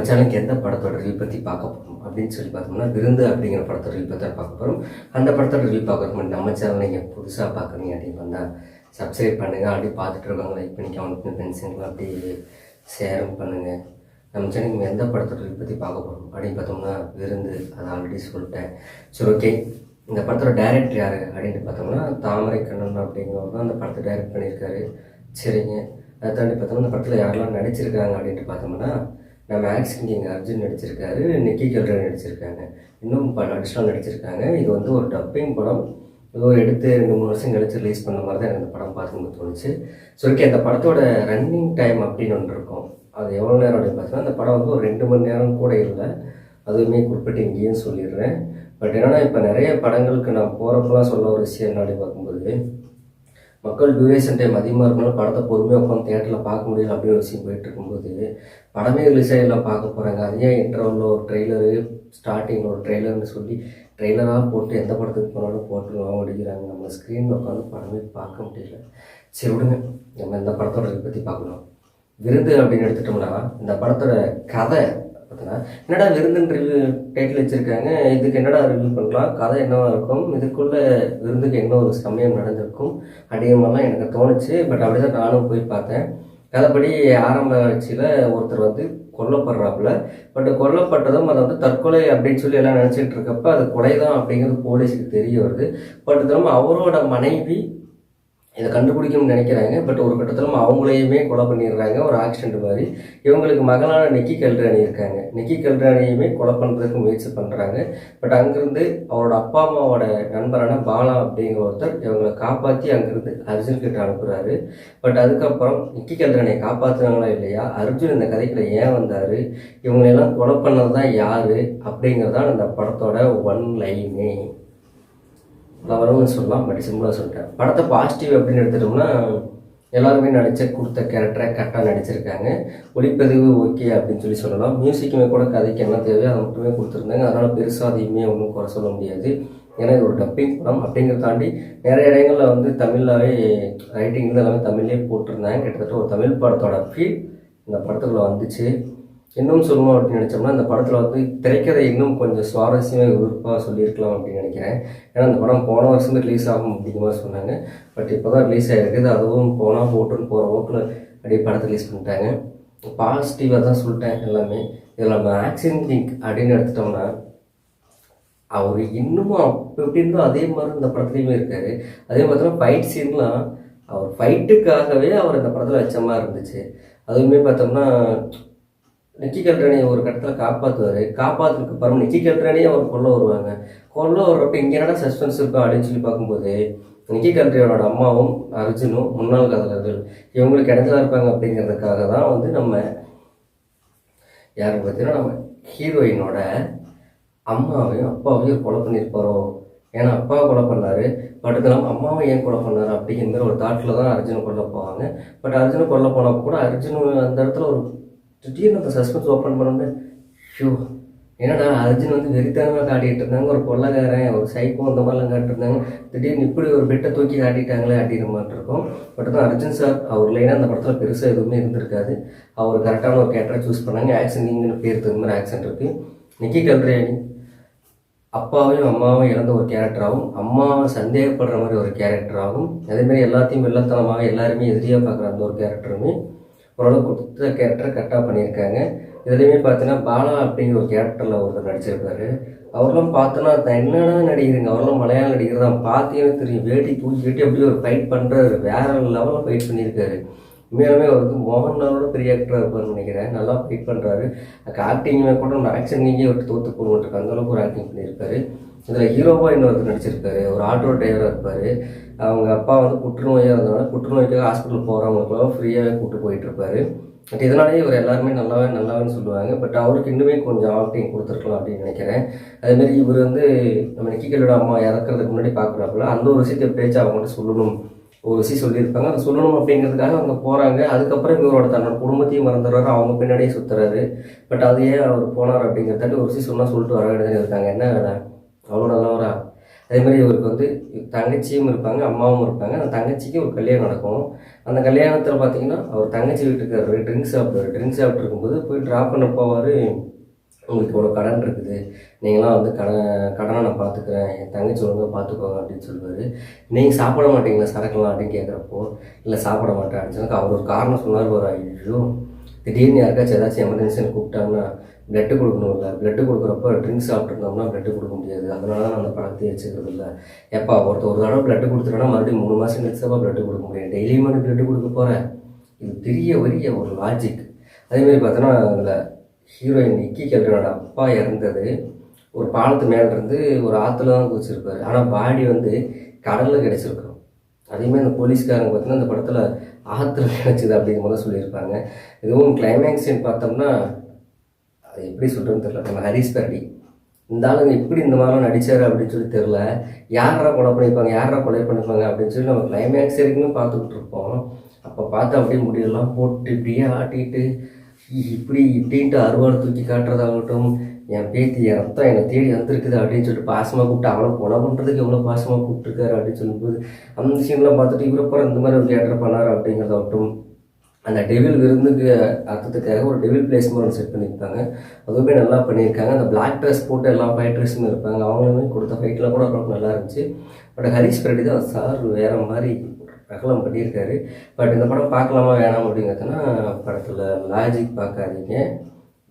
நம்ம எந்த படத்தோட ரிவ்யூ பற்றி பார்க்க போகிறோம் அப்படின்னு சொல்லி பார்த்தோம்னா விருந்து அப்படிங்கிற படத்தோட ரிவ்யூ பற்றி பார்க்க போகிறோம் அந்த படத்தோட ரிவ்யூ பார்க்குறதுக்கு முன்னாடி நம்ம சேனல் நீங்கள் புதுசாக பார்க்குறீங்க அப்படின்னு வந்தால் சப்ஸ்கிரைப் பண்ணுங்கள் அப்படி பார்த்துட்டு இருக்கவங்க லைக் பண்ணிக்க பண்ணி ஃப்ரெண்ட்ஸுங்களாம் அப்படியே ஷேரும் பண்ணுங்கள் நம்ம சேனலுக்கு எந்த படத்தோட ரிவ்யூ பற்றி பார்க்க போகிறோம் அப்படின்னு பார்த்தோம்னா விருந்து அதை ஆல்ரெடி சொல்லிட்டேன். சரி ஓகே இந்த படத்தோட டைரக்டர் யார் அப்படின்னு பார்த்தோம்னா தாமரை கண்ணன் அப்படிங்கிறவர் தான் அந்த படத்தை டைரக்ட் பண்ணியிருக்காரு. சரிங்க. அதை தாண்டி பார்த்தோம்னா இந்த படத்தில் யாரெல்லாம் நடிச்சிருக்காங்க அப்படின்ட்டு பார்த்தோம்னா நம்ம ஆக்ஷன் கிங் அர்ஜுன் நடிச்சிருக்காரு நிக்கி கல்ரன் நடிச்சிருக்காங்க. இன்னும் பல அடிஷ்னல் நடிச்சிருக்காங்க. இது வந்து ஒரு டப்பிங் படம். ஏதோ எடுத்து ரெண்டு மூணு வருஷம் கழிச்சு ரிலீஸ் பண்ண மாதிரி தான் எனக்கு இந்த படம் பார்க்கும்போது தோணுச்சு. ஸோ ஓகே அந்த படத்தோட ரன்னிங் டைம் அப்படின்னு ஒன்று இருக்கும். அது எவ்வளோ நேரம் அப்படின்னு பார்த்தோம்னா அந்த படம் வந்து ஒரு ரெண்டு மணி நேரம் கூட இல்லை. அதுவுமே குறிப்பிட்டு இங்கேயும் சொல்லிடுறேன். பட் என்னென்னா இப்போ நிறைய படங்களுக்கு நான் போகிறப்பெல்லாம் சொல்ல ஒரு விஷயம் என்ன அப்படின்னு பார்க்கும்போது மக்கள் டியூரேஷன் டைம் அதிகமாக இருக்கணும் படத்தை பொறுமையாக உட்காந்து தேட்டரில் பார்க்க முடியல அப்படின்னு விஷயம் போயிட்டு இருக்கும்போது படமே ரிலீஸ் ஆகிடலாம் பார்க்க போகிறாங்க அதே இன்டர்வலில் ஒரு ட்ரெய்லரு ஸ்டார்டிங்கில் ஒரு ட்ரெய்லர்னு சொல்லி ட்ரெய்லராக போட்டு எந்த படத்துக்கு போனாலும் போட்டு அடிக்கிறாங்க நம்ம ஸ்க்ரீனில் உட்காந்து படமே பார்க்க முடியல. சரி விடுங்க. நம்ம இந்த படத்தோட இதை பற்றி பார்க்கணும். விருது அப்படின்னு எடுத்துட்டோம்னா இந்த படத்தோட கதை பார்த்தீங்கன்னா என்னடா விருந்துன்னு ரிவ்யூ டைட்டில் வச்சுருக்காங்க? இதுக்கு என்னடா ரிவ்யூ பண்ணலாம்? கதை என்னவா இருக்கும்? இதுக்குள்ளே விருந்துக்கு என்ன ஒரு சமயம் நடந்திருக்கும்? அப்படிங்கிற எனக்கு தோணுச்சு. பட் அப்படி தான் நானும் போய் பார்த்தேன். கதைப்படி ஆரம்ப வச்சியில் ஒருத்தர் வந்து கொல்லப்படுறாப்புல. பட் கொல்லப்பட்டதும் அதை வந்து தற்கொலை அப்படின்னு சொல்லி எல்லாம் நினச்சிட்டு இருக்கப்ப அது கொலை தான் அப்படிங்கிறது போலீஸுக்கு தெரிய வருது. பட் திரும்ப அவரோட மனைவி இதை கண்டுபிடிக்கணும்னு நினைக்கிறாங்க. பட் ஒரு கட்டத்தில் அவங்களையுமே கொலை பண்ணிடுறாங்க. ஒரு ஆக்சிடென்ட் மாதிரி. இவங்களுக்கு மகளான நிக்கி கல்ராணி இருக்காங்க. நிக்கி கல்ராணியுமே கொலை பண்ணுறதுக்கு முயற்சி பண்ணுறாங்க பட் அங்கேருந்து அவரோட அப்பா அம்மாவோட நண்பரான பாலா அப்படிங்கிற ஒருத்தர் இவங்களை காப்பாற்றி அங்கேருந்து அர்ஜுன் கிட்ட அனுப்புகிறாரு பட் அதுக்கப்புறம் நிக்கி கல்ராணியை காப்பாற்றுனாங்களா இல்லையா? அர்ஜுன் இந்த கதைக்குள்ள ஏன் வந்தார்? இவங்களெல்லாம் கொலை பண்ணது தான் யார்? அப்படிங்கிறதான் இந்த படத்தோட ஒன் லைனே நான் சொல்லலாம் பட் சிம்பிளாக சொல்லிட்டேன். படத்தை பாசிட்டிவ் அப்படின்னு எடுத்துட்டோம்னா எல்லாருமே நடித்த கொடுத்த கேரக்டரை கரெக்டாக நடிச்சிருக்காங்க. ஒளிப்பதிவு ஓகே அப்படின்னு சொல்லி சொல்லலாம். மியூசிக்குமே கூட கதைக்கு என்ன தேவையோ அதை மட்டுமே கொடுத்துருந்தாங்க. அதனால் பெருசாக அதையுமே ஒன்றும் குறை சொல்ல முடியாது. ஏன்னா இது ஒரு டப்பிங் படம். அப்படிங்கிறத தாண்டி நிறைய இடங்களில் வந்து தமிழாகவே ரைட்டிங் எல்லாமே தமிழ்லேயே போட்டிருந்தாங்க. கிட்டத்தட்ட ஒரு தமிழ் படத்தோட ஃபீல் இந்த படத்துக்குள்ளே வந்துச்சு. இன்னும் சொல்லணும் அப்படின்னு நினச்சோம்னா அந்த படத்தில் வந்து திரைக்கதை இன்னும் கொஞ்சம் சுவாரஸ்யமாக விருப்பாக சொல்லியிருக்கலாம் அப்படின்னு நினைக்கிறேன். ஏன்னா அந்த படம் போன வருஷமே ரிலீஸ் ஆகும் அப்படிங்கிற மாதிரி சொன்னாங்க. பட் இப்போ தான் ரிலீஸ் ஆகிருக்குது அதுவும் போனால் போட்டுன்னு போகிற போக்கில் அப்படியே படத்தை ரிலீஸ் பண்ணிட்டாங்க. பாசிட்டிவாக தான் சொல்லிட்டேன் எல்லாமே. இதில் நம்ம ஆக்ஷன் கிங் அப்படின்னு எடுத்துட்டோம்னா அவர் இன்னமும் அப்போ எப்படி இருந்தோ அதே மாதிரி இந்த படத்துலையுமே இருக்கார். அதே மாதிரி ஃபைட் சீன்லாம் அவர் ஃபைட்டுக்காகவே அவர் இந்த படத்தில் வச்ச மாதிரி இருந்துச்சு. அதுவுமே பார்த்தோம்னா நிக்கி கல்ராணியை ஒரு கட்டத்தில் காப்பாற்றுவார் காப்பாற்றுறதுக்கு அப்புறம் நிக்கி கல்ராணியை அவர் கொல்ல வருவாங்க. கொல்ல வர்றப்ப இங்கே என்னடா சஸ்பென்ஸ் இருக்கும் அப்படின்னு சொல்லி பார்க்கும்போது நிக்கி கல்ராணியோட அம்மாவும் அர்ஜுனும் முன்னாள் காதலர்கள் இவங்களுக்கு இடத்துல இருப்பாங்க அப்படிங்கிறதுக்காக தான் வந்து நம்ம யாருக்கு பார்த்தீங்கன்னா நம்ம ஹீரோயினோட அம்மாவையும் அப்பாவையும் கொலை பண்ணியிருப்பாரோ? ஏன்னா அப்பாவை கொலை பண்ணார். பட் இதெல்லாம் அம்மாவை ஏன் கொலை பண்ணார் அப்படிங்கிற ஒரு தாட்டில் தான் அர்ஜுன் கொல்ல போவாங்க. பட் அர்ஜுன் கொல்ல போனப்போ கூட அர்ஜுன் அந்த இடத்துல ஒரு திடீர்னு அந்த சஸ்பென்ஸ் ஓப்பன் பண்ணோன்னே ஷூ என்னடா அர்ஜுன் வந்து வெறித்தனமாக காட்டிகிட்டு இருந்தாங்க ஒரு கொள்ளக்காரன் ஒரு சைக்கோ அந்த மாதிரிலாம் காட்டிருந்தாங்க திடீர்னு இப்படி ஒரு பெட்டை தூக்கி காட்டிட்டாங்களே அப்படிங்கிற மாதிரி இருக்கும். பட் தான் அர்ஜுன் சார் அவர் லைனாக அந்த படத்தில் பெருசாக எதுவுமே இருந்திருக்காது. அவர் கரெக்டான ஒரு கேரக்டரை சூஸ் பண்ணாங்க. ஆக்சன் நீங்கள் பேர் தகுந்த மாதிரி ஆக்சன் இருக்குது நிக்கி கல்ரேணி அப்பாவையும் அம்மாவும் இழந்த ஒரு கேரக்டராகவும் அம்மாவை சந்தேகப்படுற மாதிரி ஒரு கேரக்டராகவும் அதேமாதிரி எல்லாத்தையும் வெள்ளத்தனமாக எல்லாருமே எதிரியாக பார்க்குற அந்த ஒரு கேரக்டருமே ஓரளவு கொடுத்த கேரக்டரை கரெக்டாக பண்ணியிருக்காங்க. இதுலேயுமே பார்த்தீங்கன்னா பாலா அப்படிங்கிற ஒரு கேரக்டரில் ஒருத்தர் நடிச்சிருப்பாரு. அவரெல்லாம் பார்த்தோன்னா என்னடா நடிகருங்க? அவரெல்லாம் மலையாள நடிகர் தான். பார்த்தீங்கன்னு தெரியும். வேட்டி தூக்கி வேட்டி அப்படியே ஒரு ஃபைட் பண்ணுறாரு வேற லெவலில் ஃபைட் பண்ணியிருக்காரு. உண்மையாலுமே அவர் வந்து மோகன்லாலோட பெரிய ஆக்டராக இருப்பார்னு நினைக்கிறேன். நல்லா ஃபைட் பண்ணுறாரு ஆக்டிங்கில் கூட ஆக்ஷன் நீங்கே ஒரு தோற்று போகணுன்ட்டு அந்த அளவுக்கு ஒரு ஆக்டிங் பண்ணியிருக்காரு இதில் ஹீரோவாக இன்னொருத்தர் நடிச்சிருக்காரு. ஒரு ஆட்டோ டிரைவராக இருப்பார். அவங்க அப்பா வந்து புற்றுநோயாக இருந்தனால புற்றுநோய்க்காக ஹாஸ்பிட்டல் போகிறவங்களுக்குலாம் ஃப்ரீயாகவே கூப்பிட்டு போயிட்டுருப்பாரு. பட் இதனாலேயே இவர் எல்லாருமே நல்லாவே நல்லாவேன்னு சொல்லுவாங்க. பட் அவருக்கு இன்னுமே கொஞ்சம் ஆக்டிங் கொடுத்துருக்கலாம் அப்படின்னு நினைக்கிறேன். அதேமாரி இவர் வந்து நம்ம நிக்கிகளோட அம்மா இறக்குறதுக்கு முன்னாடி பார்க்குறாப்புல அந்த ஒரு விஷயத்தை பேச்சு அவங்கள்ட்ட சொல்லணும். ஒரு விஷயம் சொல்லியிருப்பாங்க. அதை சொல்லணும் அப்படிங்கிறதுக்காக அவங்க போகிறாங்க அதுக்கப்புறம் இவரோட தன்னோட குடும்பத்தையும் மறந்துடுறாரு. அவங்க பின்னாடியே சுற்றுறாரு பட் அது ஏன் அவர் போனார் அப்படிங்கிறதாட்டி ஒரு விஷயம் சொன்னால் சொல்லிட்டு வர வேண்டியது இருக்காங்க. என்ன வேலை? அவ்வளோ நல்லவரா. அதே மாதிரி இவருக்கு வந்து தங்கச்சியும் இருப்பாங்க அம்மாவும் இருப்பாங்க. அந்த தங்கச்சிக்கு ஒரு கல்யாணம் நடக்கும். அந்த கல்யாணத்தில் பார்த்தீங்கன்னா அவர் தங்கச்சி வீட்டுக்கு ட்ரிங்க்ஸ் சாப்பிடுவார். ட்ரிங்க்ஸ் சாப்பிட்டு இருக்கும்போது போய் ட்ராப் பண்ண போவார். உங்களுக்கு இவ்வளோ கடன் இருக்குது. நீங்களாம் வந்து கடன் கடனை நான் பார்த்துக்கிறேன் என் தங்கச்சி ஒழுங்காக பார்த்துக்கோங்க அப்படின்னு சொல்லுவார். நீங்கள் சாப்பிட மாட்டீங்களா? சரக்குலாம் அப்படின்னு கேட்குறப்போ இல்லை சாப்பிட மாட்டேன். அப்படின்னு சொன்னாக்க அவர் ஒரு காரணம் சொன்னார். ஒரு ஐயோ திடீர்னு யாருக்காச்சும் ஏதாச்சும் எமர்ஜென்சின்னு கூப்பிட்டாங்கன்னா பிளட்டு கொடுக்கணும்ல. பிளட்டு கொடுக்குறப்ப ட்ரிங்க்ஸ் சாப்பிட்ருந்தோம்னா பிளட்டு கொடுக்க முடியாது. அதனால தான் நான் அந்த பழக்கத்தை வச்சுக்கிறது இல்லை எப்பா ஒருத்தர் ஒரு தடவை பிளட்டு கொடுத்துட்டோன்னா மறுபடியும் மூணு மாதம் கழிச்சப்பா பிளட்டு கொடுக்க முடியும். டெய்லியும் நீ பிளட்டு கொடுக்க போகிறேன் இது பெரிய வரிய ஒரு லாஜிக் அதேமாதிரி பார்த்தோன்னா அதில் ஹீரோயின் நிக்கி கல்யாணோட அப்பா இறந்தது. ஒரு பாலத்து மேலேருந்து ஒரு ஆற்றுல தான் குதிச்சிருப்பார். ஆனால் பாடி வந்து கடலில் கிடச்சிருக்கோம். அதேமாதிரி அந்த போலீஸ்காரங்க பார்த்தீங்கன்னா அந்த படத்தில் ஆற்றுல கிடச்சிது அப்படிங்கிற மாதிரி சொல்லியிருப்பாங்க. இதுவும் கிளைமேக்ஸ் பார்த்தோம்னா அது எப்படி சொல்கிறதுன்னு தெரில நம்ம ஹரிஸ் பரடி இந்த ஆளுங்க எப்படி இந்த மாதிரிலாம் நடித்தார் அப்படின்னு சொல்லி தெரில யாரா கொலை பண்ணியிருப்பாங்க யாரா கொலை பண்ணியிருப்பாங்க அப்படின்னு சொல்லி நம்ம கிளைமேக்ஸ் வரைக்குமே பார்த்துக்கிட்டு இருப்போம். அப்போ பார்த்து அப்படியே முடியெல்லாம் போட்டு இப்படியே ஆட்டிட்டு இப்படி இப்படின்ட்டு அறுவாடு தூக்கி காட்டுறதாகட்டும் என் பேத்தி என் ரத்தம் என்னை தேடி வந்திருக்குது அப்படின்னு சொல்லிட்டு பாசமாக கூப்பிட்டு அவளை கொலை பண்ணுறதுக்கு எவ்வளோ பாசமாக கூப்பிட்டுருக்காரு அப்படின்னு சொல்லும்போது அந்த சீன்லாம் பார்த்துட்டு இவரப்புறம் இந்த மாதிரி ஒரு தியேட்டர் பண்ணார் அப்படிங்கிறதாகட்டும் அந்த டெவில் விருந்துக்கு அர்த்தத்துக்காக ஒரு டெவில் பிளேஸ்மெண்ட் செட் பண்ணியிருப்பாங்க. அதுவுமே நல்லா பண்ணியிருக்காங்க. அந்த பிளாக் ட்ரெஸ் போட்டு எல்லா ட்ரெஸ்ஸும் இருப்பாங்க. அவங்களுமே கொடுத்த ஃபைட்லாம் கூட ரொம்ப நல்லா இருந்துச்சு. பட் ஹரிஷ் ரெட்டி தான் சார் வேறு மாதிரி அகலம் பண்ணியிருக்காரு. பட் இந்த படம் பார்க்கலாமா வேணாம் அப்படிங்கிறதுனா படத்தில் லாஜிக் பார்க்காதீங்க.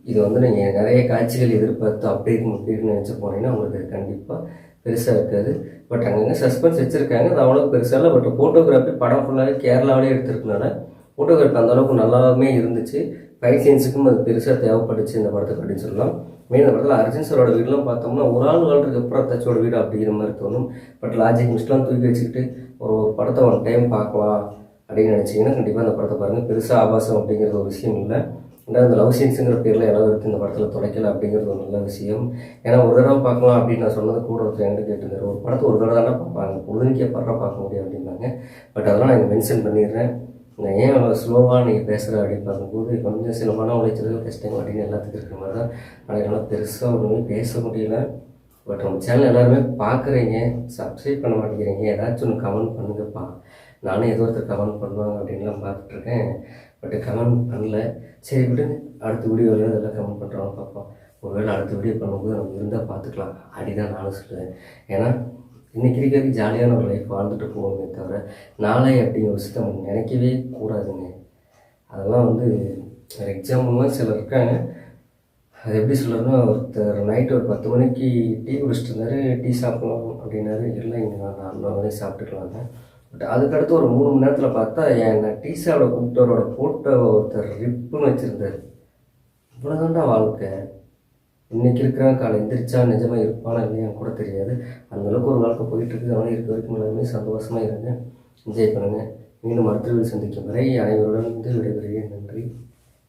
இது வந்து நீங்கள் நிறைய காட்சிகள் எதிர்பார்த்து அப்படி இருக்கும் அப்படின்னு நினச்சி போனீங்கன்னா உங்களுக்கு கண்டிப்பாக பெருசாக இருக்காது. பட் அங்கங்கே சஸ்பென்ஸ் வச்சுருக்காங்க. அது அவ்வளோ பெருசாக இல்லை. பட் ஃபோட்டோகிராஃபி படம் ஃபுல்லாகவே கேரளாவிலே எடுத்திருக்கனால ஃபோட்டோகிராஃபி அந்தளவுக்கு நல்லாவே நல்லாவுமே இருந்துச்சு ஃபைட் அது பெருசாக தேவைப்பட்டுச்சு இந்த படத்துக்கு அப்படின்னு சொல்லலாம். மெயின் படத்தில் அர்ஜுன் சரோட வீடெலாம் பார்த்தோம்னா ஒரு ஆள் வாழ்றதுக்கு அப்புறம் தச்சோட வீடு அப்படிங்கிற மாதிரி தோணும். பட் லாஜிக் மிஸ்லாம் தூக்கி வச்சுக்கிட்டு ஒரு ஒரு படத்தை ஒன் டைம் பார்க்கலாம் அப்படின்னு நினச்சிங்கன்னா கண்டிப்பாக அந்த படத்தை பாருங்கள் பெருசாக ஆபாசம் அப்படிங்கிறது ஒரு விஷயம் இல்லை. ஏன்னா அந்த லவ் சீன்ஸுங்கிற பேரில் எல்லாம் எடுத்து இந்த படத்தில் துடைக்கல அப்படிங்கிறது ஒரு நல்ல விஷயம். ஏன்னா ஒரு தடவை பார்க்கலாம் அப்படின்னு நான் சொன்னது கூட ஒருத்தர் என்கிட்ட கேட்டிருந்தாரு. ஒரு படத்தை ஒரு தடவை தானே பார்ப்பாங்க. பொழுதுக்கே படம் பார்க்க முடியும் அப்படின்னாங்க. பட் அதெல்லாம் நான் இங்கே மென்ஷன் பண்ணிடுறேன். நான் ஏன் அவ்வளோ ஸ்லோவாக நீங்கள் பேசுகிற அப்படின்னு பார்க்கும்போது கொஞ்சம் சில மன உளைச்சல்கள் கஷ்டம் அப்படின்னு எல்லாத்துக்கும் இருக்கிற மாதிரி தான் ஆனால் என்னால் பெருசாக ஒன்றுமே பேச முடியல. பட் நம்ம சேனல் எல்லாருமே பார்க்குறீங்க சப்ஸ்கிரைப் பண்ண மாட்டேங்கிறீங்க. ஏதாச்சும் ஒன்று கமெண்ட் பண்ணுங்கப்பா. நானும் ஏதோ ஒருத்தர் கமெண்ட் பண்ணுவாங்க அப்படின்லாம் பார்த்துட்ருக்கேன் பட் கமெண்ட் பண்ணல. சரி விடுங்க. அடுத்த வீடியோவில் இதெல்லாம் கமெண்ட் பண்ணுறவங்க பார்ப்போம். ஒருவேளை அடுத்த வீடியோ பண்ணும்போது நம்ம இருந்தால் பார்த்துக்கலாம். அப்படிதான் நானும் சொல்லுவேன். ஏன்னா இன்னைக்கு இருக்கிறது ஜாலியான ஒரு லைஃப் வாழ்ந்துட்டு போகணுமே தவிர நாளை அப்படிங்கிற விஷயத்த நம்ம நினைக்கவே கூடாதுங்க. அதெல்லாம் வந்து ஒரு எக்ஸாம்பிள்லாம் சிலர் இருக்காங்க. அது எப்படி சொல்கிறதுனா ஒருத்தர் நைட்டு ஒரு பத்து மணிக்கு டீ குடிச்சிட்டு இருந்தார் டீ சாப்பிடலாம் அப்படின்னாரு. இல்லை இங்கே நான் நாலு மணி சாப்பிட்டுக்கலாங்க. பட் அதுக்கடுத்து ஒரு மூணு மணி நேரத்தில் பார்த்தா என்னை டீ சாப்பிட கூப்பிட்டவரோட ஃபோட்டோ ஒருத்தர் ரிப்புன்னு வச்சுருந்தார். இவ்வளோதான்டா வாழ்க்கை. இன்னைக்கு இருக்கிறான் காலை எந்திரிச்சா நிஜமாக இருப்பானா இல்லையான்னு கூட தெரியாது. அந்த அளவுக்கு ஒரு வாழ்க்கை போயிட்டுருக்கு. அதனால் இருக்க வரைக்கும் எல்லாமே சந்தோஷமாக இருங்க என்ஜாய் பண்ணுங்கள் மீண்டும் அடுத்த சந்திக்கும் வரை அனைவருடன் வந்து விடைபெறுகிறேன். நன்றி.